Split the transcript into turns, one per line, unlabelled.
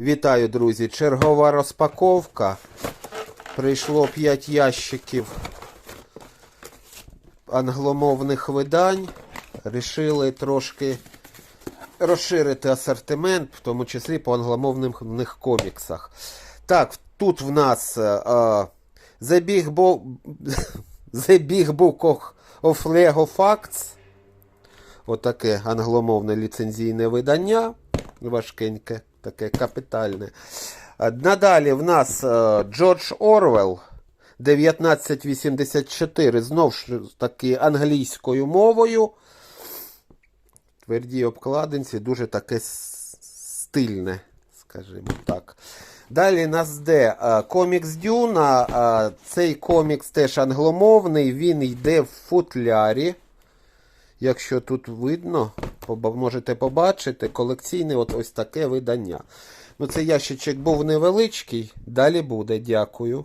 Вітаю, друзі! Чергова розпаковка. Прийшло 5 ящиків англомовних видань. Рішили трошки розширити асортимент, в тому числі по англомовних коміксах. Так, тут в нас Bo- The Big Book of Lego Facts. Отаке англомовне ліцензійне видання. Важкеньке, таке капітальне. Е, Надалі в нас е, Джордж Орвел 1984. Знову ж таки англійською мовою. Тверді обкладинці, дуже таке стильне, скажімо так. Далі нас де е, комікс Дюна. Цей комікс теж англомовний, він йде в футлярі. Якщо тут видно, можете побачити, колекційне от ось таке видання. Ну, цей ящичок був невеличкий, далі буде, дякую.